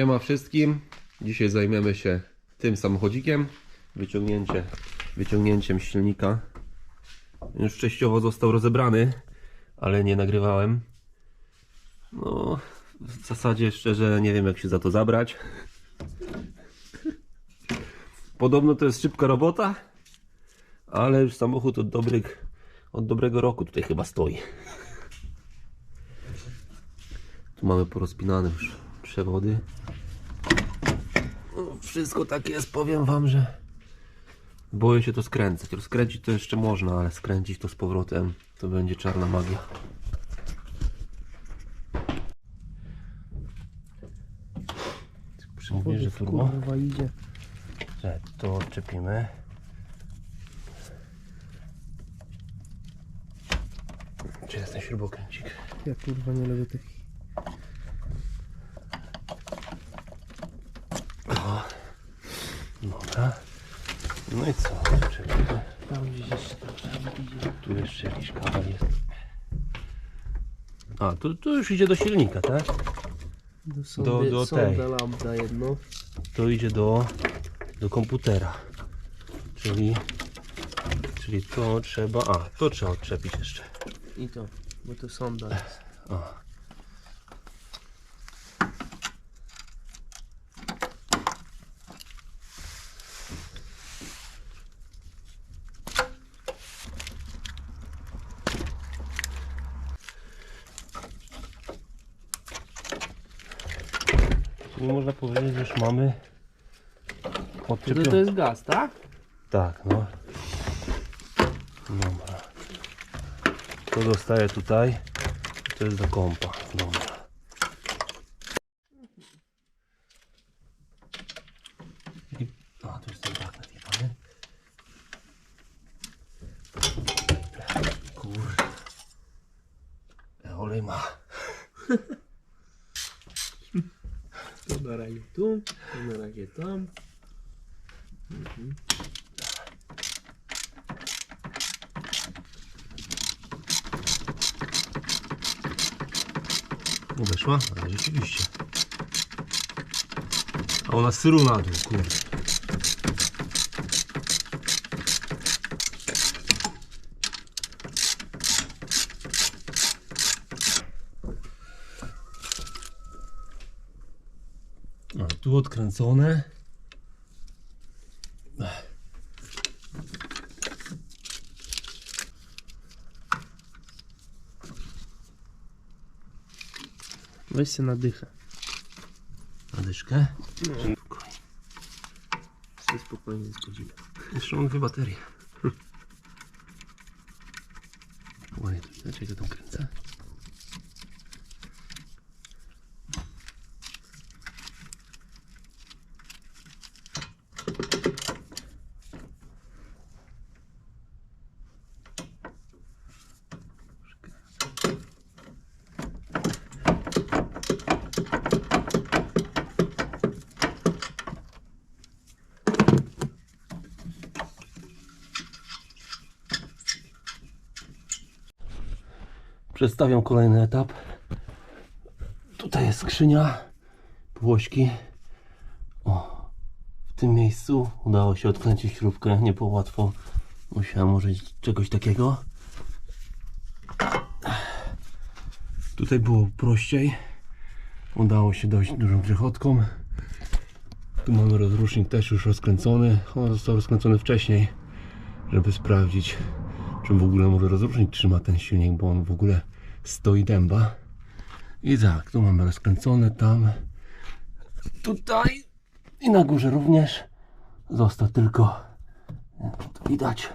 Siema wszystkim. Dzisiaj zajmiemy się tym samochodzikiem. Wyciągnięcie, wyciągnięciem silnika. Już częściowo został rozebrany, ale nie nagrywałem. No, w zasadzie szczerze nie wiem jak się za to zabrać. Podobno to jest szybka robota, ale już samochód od dobrych, od dobrego roku tutaj chyba stoi. Tu mamy porozpinane już przewody. No, wszystko tak jest, powiem wam, że boję się to skręcać. Rozkręcić to jeszcze można, ale skręcić to z powrotem to będzie czarna magia. Mówię, że turbo. Kurwa idzie. Że to odczepimy. Gdzie jest ten śrubokręcik? Ja kurwa nie lubię tych. Dobra. No i co? Odczepimy. Tam gdzieś jeszcze tam idzie. Tu jeszcze jakiś kabel jest. A, tu, tu już idzie do silnika, tak? Do, sondy, do sonda tej. lambda jedno. To idzie do, do komputera. Czyli, czyli to trzeba. A, to trzeba odczepić jeszcze. I to, bo to sonda jest. A. Czyli można powiedzieć, że już mamy To, odczepione. to jest gaz, tak? Tak, no. Dobra. To dostaję tutaj. To jest do kompa. Dobra. I... A, to jest ten tak nadjebany. Kurde. E, Olej ma. To na razie tu, to na razie tam. Nie weszła? Ale rzeczywiście. A ona syru na dół, kurde. A tu odkręcone. Weź się na dychę. Na dyszkę. No. Spokojnie. Się spokojnie zgodzimy. Jeszcze mam dwie baterie. Ładnie, to tam kręcę. Przedstawiam kolejny etap. Tutaj jest skrzynia, płośki. O, w tym miejscu udało się odkręcić śrubkę, nie było łatwo. Musiałem użyć czegoś takiego. Tutaj było prościej. Udało się dojść dużą grzechotką. Tu mamy rozrusznik też już rozkręcony. On został rozkręcony wcześniej, żeby sprawdzić, czy w ogóle może rozrusznik trzyma ten silnik, bo on w ogóle stoi dęba. I tak, tu mamy rozkręcone, tam, tutaj i na górze również. Został tylko, to widać,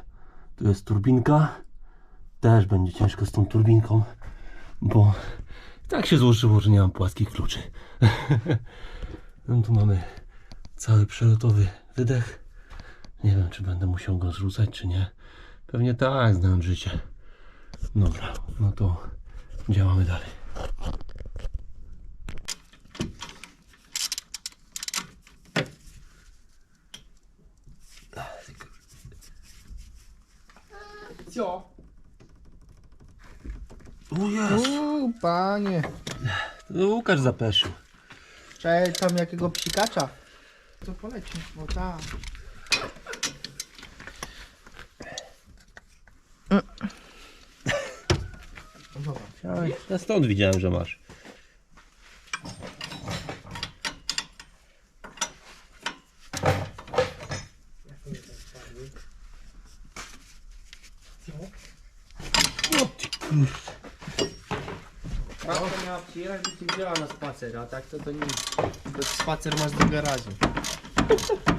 tu jest turbinka. Też będzie ciężko z tą turbinką, bo tak się złożyło, że nie mam płaskich kluczy. no tu mamy cały przelotowy wydech. Nie wiem, czy będę musiał go zrzucać, czy nie. Pewnie tak, znam życie. Dobra, no to działamy dalej. Co? O jest! Uuu, panie. To Łukasz zapeszył. Czy tam jakiego psikacza? To poleci, no tak. Ja stąd widziałem, że masz. Babka miała przyjechać, by cię wzięła na spacer, a tak to to nic. To spacer masz do garażu.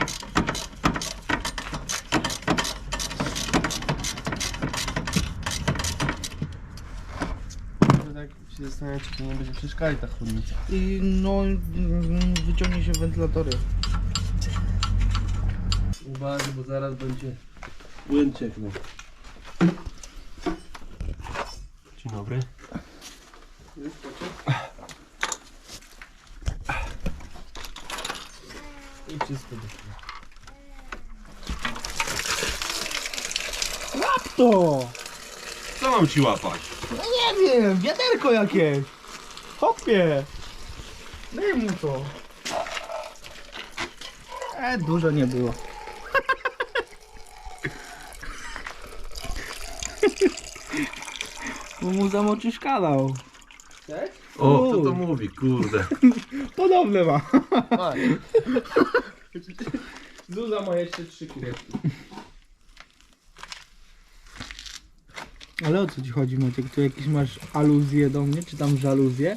To tak się zastanawiam, czy to nie będzie przeszkadzać ta chłodnica. I no, mm, wyciągnie się wentylatory. Uważaj, bo zaraz będzie płyn cieknął. Dzień dobry. I wszystko doszło. To! Co mam ci łapać? No nie wiem, wiaderko jakieś! Hopie! Daj mu to. E, dużo nie było. Bo mu zamoczysz kanał. O, kto to mówi, kurde. Podobne ma. Zuza ma jeszcze trzy kireczki. Ale o co ci chodzi Maciek? Tu jakieś masz aluzje do mnie, czy tam żaluzje?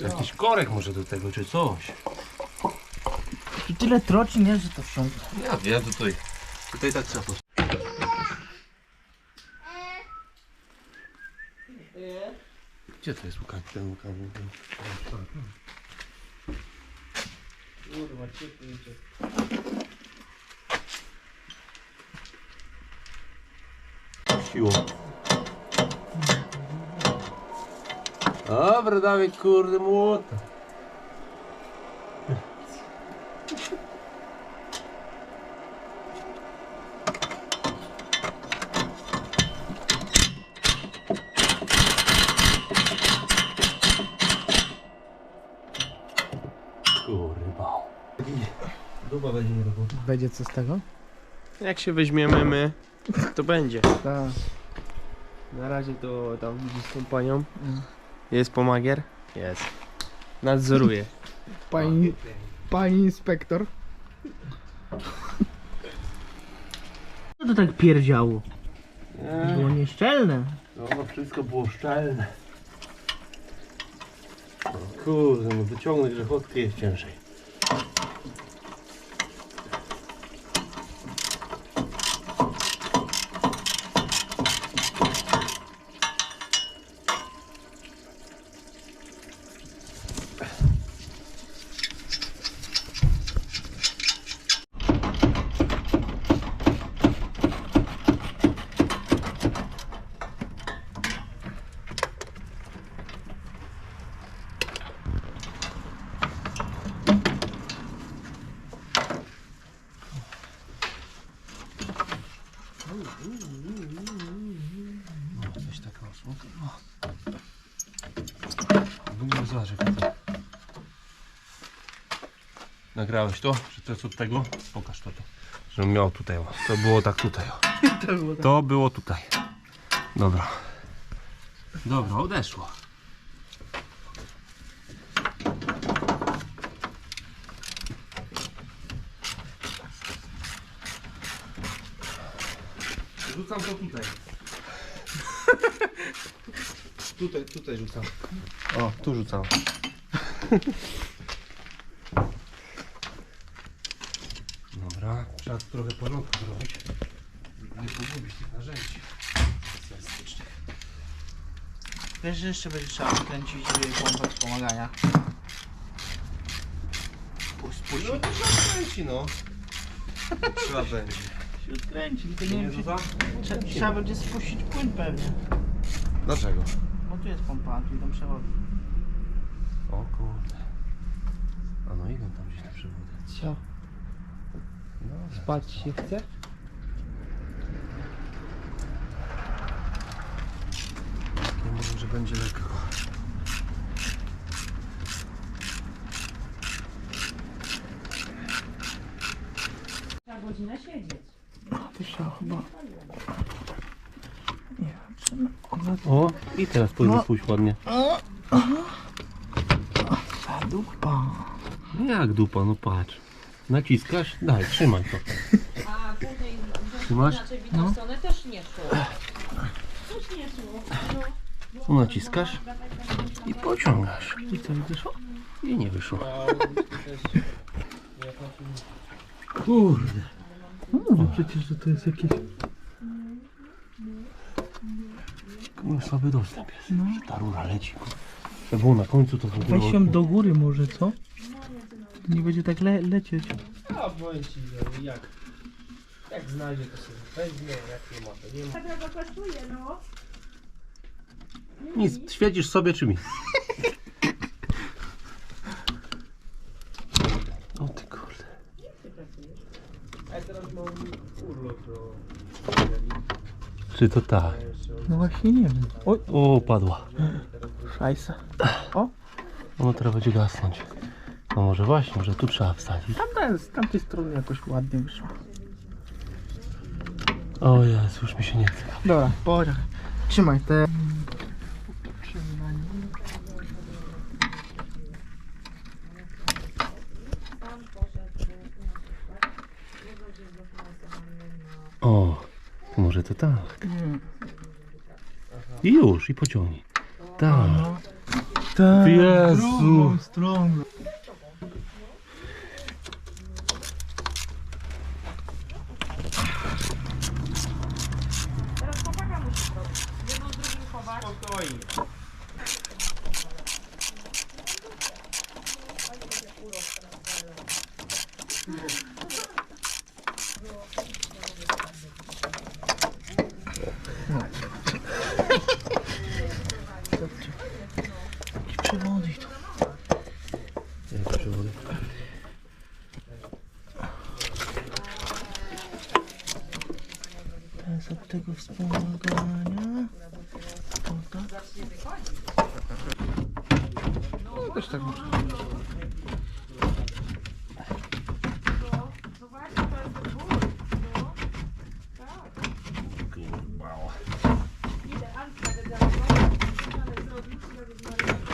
Jakiś korek może do tego, czy coś. Tu tyle troci, nie, że to wsiądzie. Ja wiem, tutaj. Tutaj tak trzeba pos- Gdzie to jest Łukasz? Ten Łukasz. Kurwa, ciepły. Siło. Dobra, dawaj kurde młota. Kurwa. Duba będzie nie robił. Będzie co z tego? Jak się weźmiemy my, to będzie. Tak. Na razie to tam widzisz z tą panią. Mm. Jest pomagier? Jest. Nadzoruje. Pani, pani inspektor. Co to tak pierdziało? Było nieszczelne. No, wszystko było szczelne. Kurde, no wyciągnąć grzechotkę jest ciężej. No zobacz to. Nagrałeś to? Czy to jest od tego? Pokaż to. to. Żebym miał tutaj. O. To było tak tutaj. O. To było tak. To było tutaj. Dobra. Dobra, odeszło. Rzucam to tutaj. Tutaj, tutaj rzucam. O, tu rzucam. Dobra, trzeba tu trochę porządku zrobić. Nie pogubić tych narzędzi. Specjalistycznych. Wiesz, że jeszcze będzie trzeba kręcić pompę wspomagania. Puść, No to trzeba kręci, no. Trzeba będzie. się odkręci, tylko nie wiem, czy... Trzeba będzie spuścić płyn pewnie. Dlaczego? Bo tu jest pompa, tu idą przewody. O kurde. A no idą tam gdzieś na przewody. Co? No, Spać no. się chce? nie mówię, że będzie lekko. Trzeba godzinę siedzieć. Ty się chyba. O, i teraz powinno No. pójść ładnie. ta dupa. Jak dupa, no patrz. Naciskasz? Daj, trzymaj to. A później Trzymasz? inaczej w inną stronę też nie szło. Też nie szło. No. Tu naciskasz i pociągasz. I co, i wyszło? I nie wyszło. Kurde. No mówię przecież, że to jest jakieś... Kurde, słaby dostęp jest. Że ta rura leci. Żeby było na końcu to ogóle... Weź ją do góry może, co? To nie będzie tak le lecieć. A powiem ci, że jak. Jak znajdzie to sobie weźmie, jak nie ma to nie ma. Tak to kosztuje, no. Nic, świecisz sobie czy mi? O ty kurde. A ja teraz mam urlop do... Czy to tak? No właśnie nie wiem. Oj, O, padła. szajsa. Ono teraz będzie gasnąć. No może właśnie, może tu trzeba wsadzić. Tamta z tamtej strony jakoś ładnie wyszło. O Jezu, już mi się nie chce. Dobra, poczekaj. Trzymaj te. To tak. I już, i pociągnij. Tak. Tak, Jezu. drugą stroną. Teraz chłopaka musi zrobić. Jedną z drugim chować. Spokojnie. Jakieś przewody tu. Jak przewody? Teraz od tego wspomagania. O, tak. No też tak można. No właśnie, to jest ten ból. No. Tak. Idealnie wydawało. Ale zrobić, żeby zmarnować.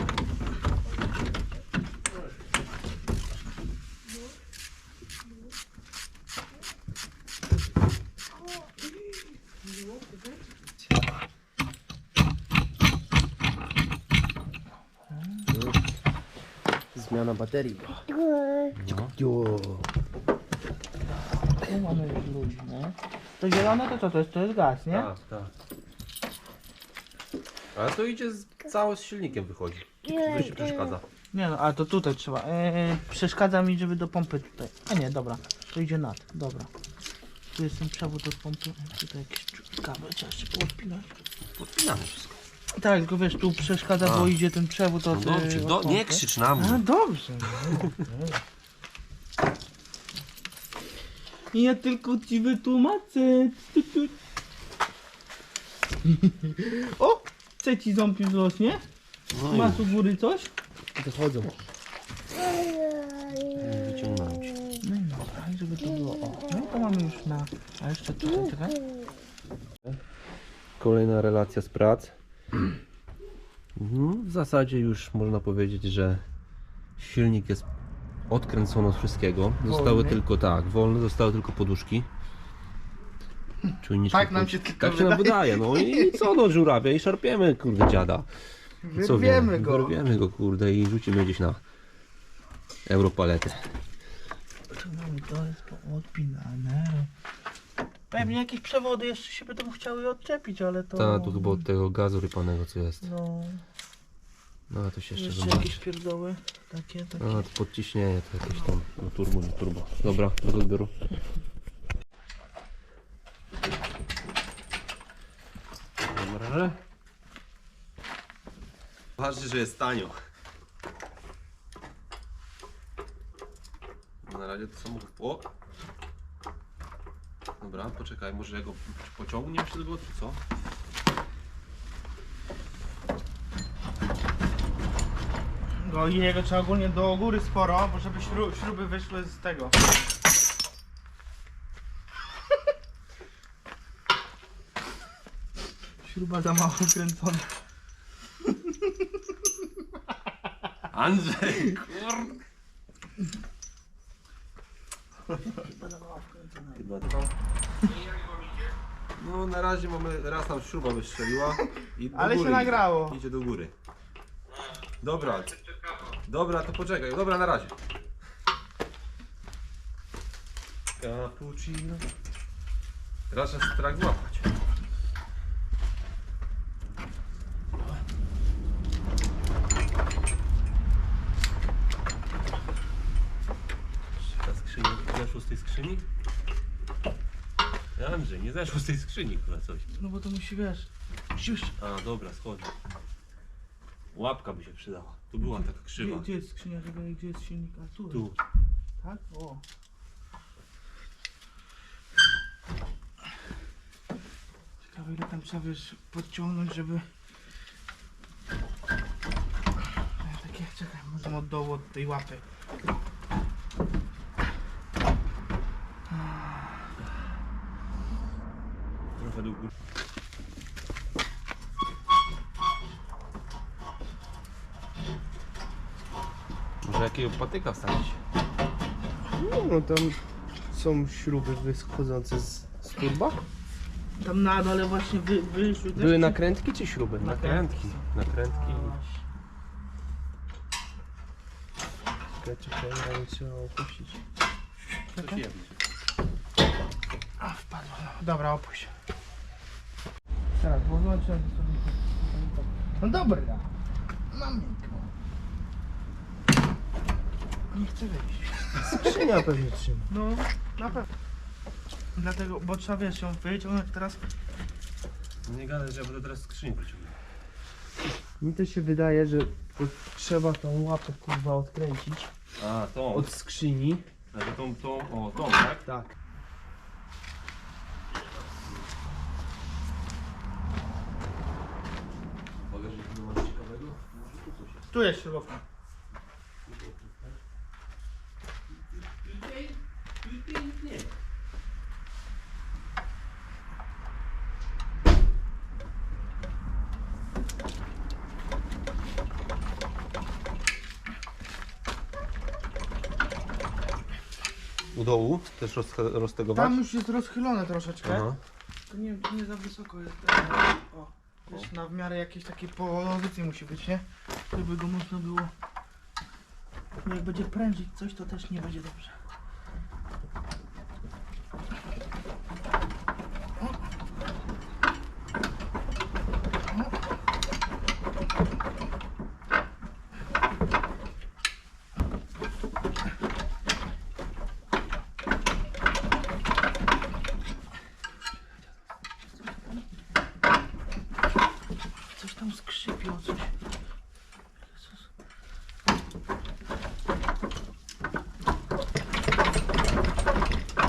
Zmiana baterii. Jo. Tu mamy już luźne. To zielone to co to jest? To jest gaz, nie? Tak, tak. Ale to idzie z, całe z silnikiem wychodzi. Co ci przeszkadza? Nie no, ale to tutaj trzeba. Eee, przeszkadza mi, żeby do pompy tutaj. A nie, dobra. To idzie nad. Dobra. Tu jest ten przewód od pompy. Tutaj jakieś czu- kabel trzeba jeszcze podpinać. Podpinamy wszystko. Tak, tylko wiesz, tu przeszkadza, A. bo idzie ten przewód No od, dobrze, e, od do, nie krzycz na mnie. dobrze. no. I ja tylko ci wytłumaczę. O! Chce ci ząb już rośnie? No Masz u góry coś? Wychodzą. wyciągnąłem się. No i dobra, i żeby to było. O, no i to mamy już na. A jeszcze tutaj, czekaj. Kolejna relacja z prac. Mhm, W zasadzie już można powiedzieć, że silnik jest odkręcony od wszystkiego. Zostały Wolny. tylko tak, wolne, zostały tylko poduszki. Czujniczki Tak nam się tylko tak się nam wydaje. No i co no żurawia i szarpiemy kurde dziada. Co Wyrwiemy wie, go. Wyrwiemy go kurde i rzucimy gdzieś na europaletę. Tu mamy to jest odpinane. Pewnie jakieś przewody jeszcze się będą chciały odczepić, ale to. Ta, tu chyba od tego gazu rypanego co jest. No, No a to się jeszcze jeszcze zobaczy. jakieś pierdoły. Takie, takie. A, to podciśnienie to jakieś tam, no turbo, nie turbo. Dobra, do odbioru. Dobra. Ważne, że jest tanio. Na razie to samochód po. Dobra, poczekaj, może ja go pociągnie przez go, czy co? No i jego trzeba ogólnie do góry sporo, bo żeby śru śruby wyszły z tego. Śruba za mało kręcona. Andrzej, kur... Śruba za mało wkręcona. No na razie mamy, raz tam śruba wystrzeliła i do Ale się góry nagrało. Idzie, idzie do góry. Dobra. Dobra, to poczekaj. Dobra, na razie. Cappuccino. Teraz trzeba strach złapać. Ta skrzynia zeszło z tej Andrzej, nie zeszło z tej skrzyni chyba coś. No bo to musi wiesz. Już. A, dobra, schodzi. Łapka by się przydała. Tu była taka Gdzie, krzywa. gdzie jest skrzynia, żeby gdzie jest silnik? A tu. Tu. Tak? O. Ciekawe ile tam trzeba wiesz podciągnąć, żeby... E, Takie, czekaj, może od dołu od tej łapy. Trochę do góry. Może jakiego patyka wstawić? No tam są śruby wychodzące z, z turba. Tam na dole właśnie wy, wyszły też. Były nakrętki czy śruby? Nakrętki. Nakrętki. Czekaj, czekaj, trzeba opuścić. Coś. A, wpadło. Dobra, opuść. Teraz, bo wyłączyłem to sobie. No dobra. Mam miękko. Nie chcę wyjść. Skrzynia pewnie trzyma. No, na pewno. Dlatego, bo trzeba wiesz, ją wyciągnąć teraz. No nie gadaj, że ja będę teraz skrzynię wyciągnął. Mi to się wydaje, że to trzeba tą łapę kurwa odkręcić A, tą. od skrzyni. Znaczy tą, tą, o, tą, tak? Tak. Powiesz, że tu masz ciekawego? Może tu jest. Tu jest śrubowka. U dołu też roz, roztegować? Tam już jest rozchylone troszeczkę. Aha. To nie, nie za wysoko jest. O, jest na w miarę jakiejś takiej pozycji musi być, nie? Żeby go można było. Jak będzie prężyć coś, to też nie będzie dobrze. Coś tam skrzypiło, coś. Jezus.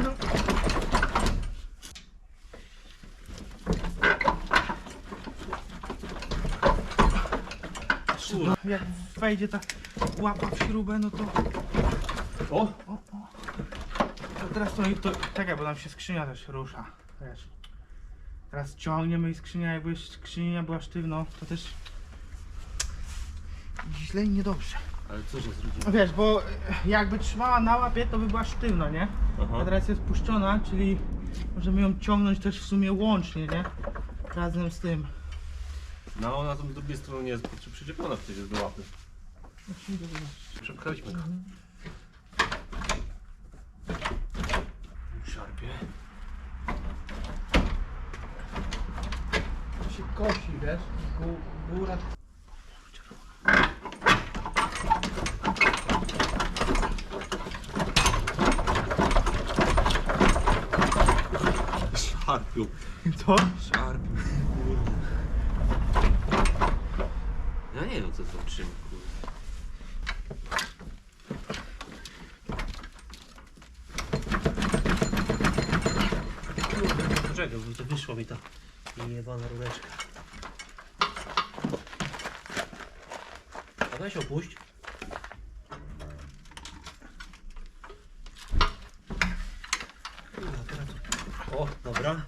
No. No, jak wejdzie ta łapa w śrubę, no to... O! O, o. To teraz to, to czekaj, bo nam się skrzynia też rusza. Wiesz. Teraz ciągniemy i skrzynia, jakby skrzynia była sztywno, to też źle i niedobrze. Ale co się zrobiło? No wiesz, bo e, jakby trzymała na łapie, to by była sztywno, nie? Aha. A teraz jest puszczona, czyli możemy ją ciągnąć też w sumie łącznie, nie? Razem z tym. No ona tam z drugiej strony jest przy- przyczepiona przecież do łapy. Przepchaliśmy go. Szarpie. To się kosi, wiesz? Gó- Góra Szarpił. Co? Szarpił. Kurde. Ja nie wiem co to czym, kurde. Poczekaj, bo to wyszła mi ta jebana rureczka. A weź opuść. Kurwa, teraz to- O, dobra.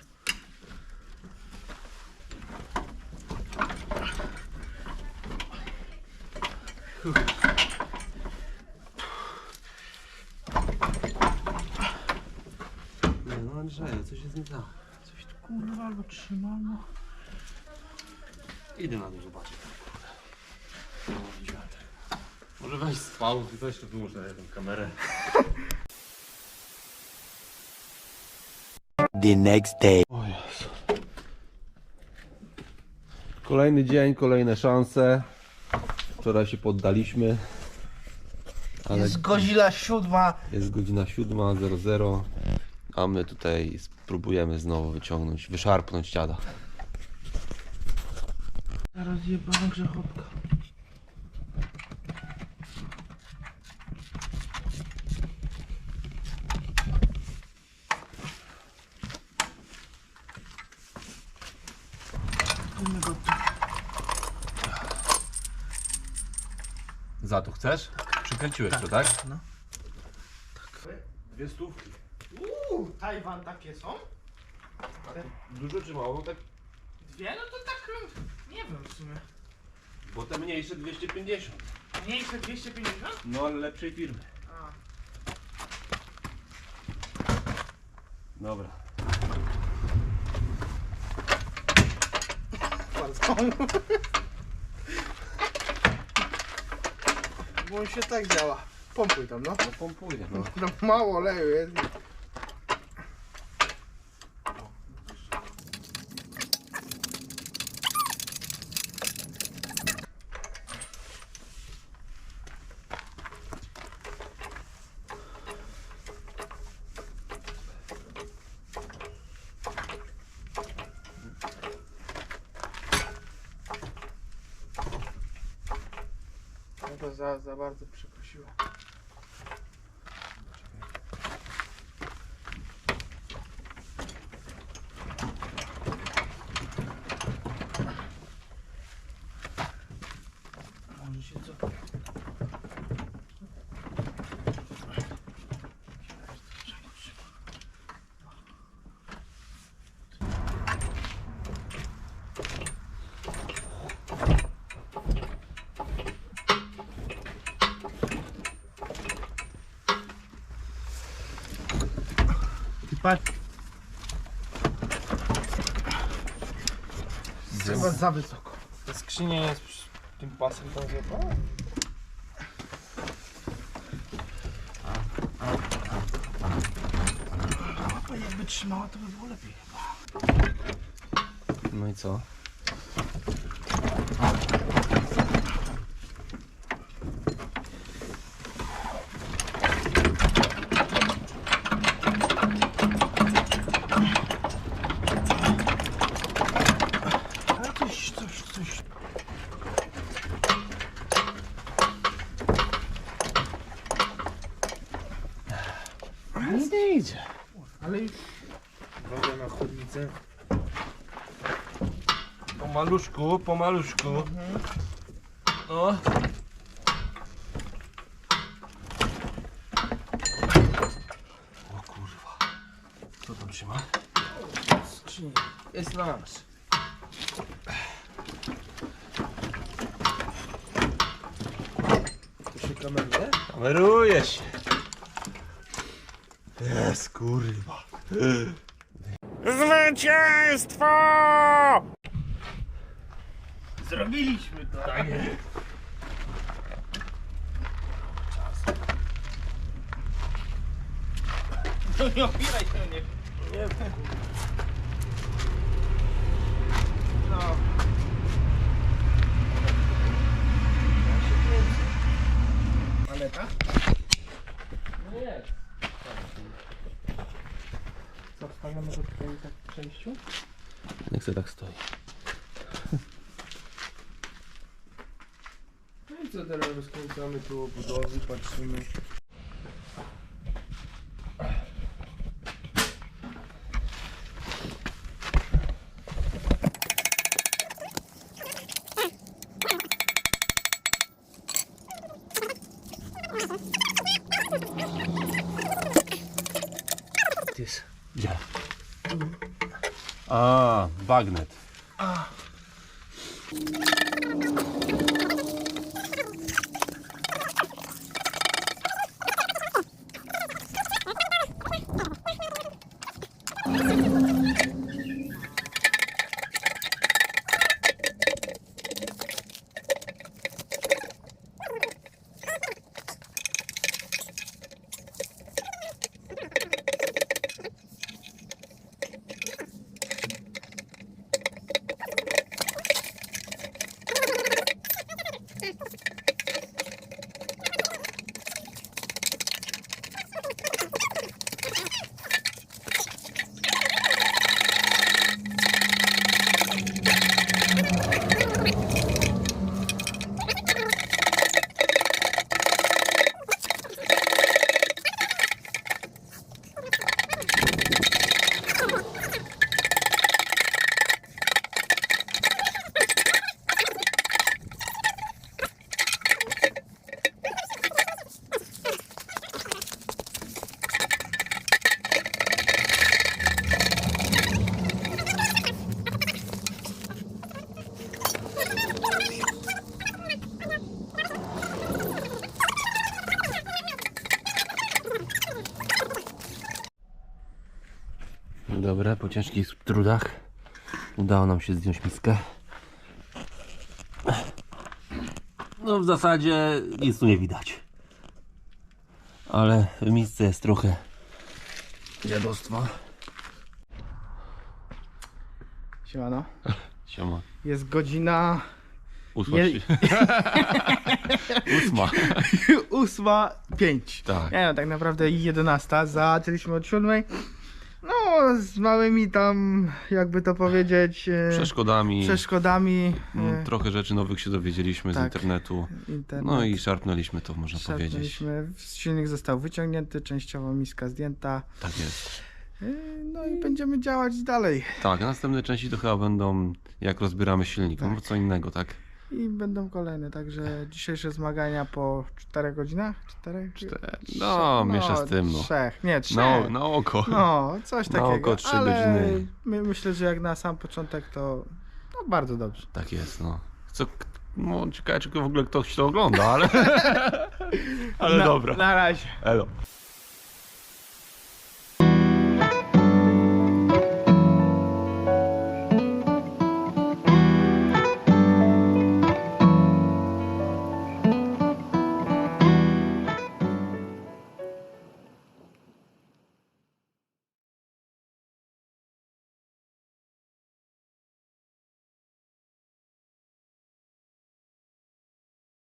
Coś jest nie tak. Coś tu kurwa albo trzyma, no. Idę na dół zobaczyć. Może weź spał, weź tu wyłączę tę kamerę. the next day. O Jezu. Kolejny dzień, kolejne szanse. Wczoraj się poddaliśmy. Ale Jest godzina siódma. jest godzina 7.00, a my tutaj spróbujemy znowu wyciągnąć, wyszarpnąć dziada. Rozjebana grzechotka. Za to chcesz? Przykręciłeś to, tak? no. Dwie stówki. Uuu, Tajwan takie są? Dużo czy mało? Tak, Dwie? No to tak, mm, nie wiem w sumie. bo te mniejsze 250. Mniejsze 250? No ale lepszej firmy. A. Dobra. Bo on się tak działa. Pompuj tam, no. No pompuję, no. No mało oleju jest. To za, za bardzo przeprosiła. Chyba za wysoko. Ta skrzynia jest przy tym pasem tam zjebała? A jakby trzymała, to by było lepiej. No i co? Ale coś, coś, coś. Nic nie idzie. Ale już Wodę na chłodnicę. Po maluszku, po maluszku. No. O kurwa. Co tam trzyma? Skrzynia. Jest nasz. To się kameruje? Kameruje się. Jest kurwa. Zwycięstwo! Zrobiliśmy to. Tak jest. No nie opieraj się, nie. Nie No. Maleta? No nie. Co, wstawiamy go tutaj tak w przejściu? Niech se tak stoi. No i co teraz rozkręcamy tu obudowy, patrzymy. Jest. Gdzie? A, bagnet. Dobra, po ciężkich trudach udało nam się zdjąć miskę. No w zasadzie nic tu nie widać. Ale w misce jest trochę dziadostwa. Siemano. Siema. Jest godzina Ósma. Je- Je... Ósma. 8.05. Tak. Nie no, tak naprawdę 11. Zaczęliśmy od 7. No, z małymi tam, jakby to powiedzieć, e, Przeszkodami. przeszkodami. Mm, e, Trochę rzeczy nowych się dowiedzieliśmy z tak. internetu. internet. No i szarpnęliśmy to, można powiedzieć. Szarpnęliśmy. Silnik został wyciągnięty, częściowo miska zdjęta. Tak jest. E, No i będziemy działać dalej. Tak, następne części to chyba będą jak rozbieramy silnik, no bo co innego, tak? I będą kolejne, także dzisiejsze zmagania po 4 godzinach? 4? No, miesza z tym, no. Trzech, nie, trzech. No, na oko. No, coś Na takiego. oko trzy ale godziny. My, myślę, że jak na sam początek to no, bardzo dobrze. Tak jest, no. Co, no ciekawe, czy w ogóle ktoś to ogląda, ale... ale na, dobra. Na razie. Elo.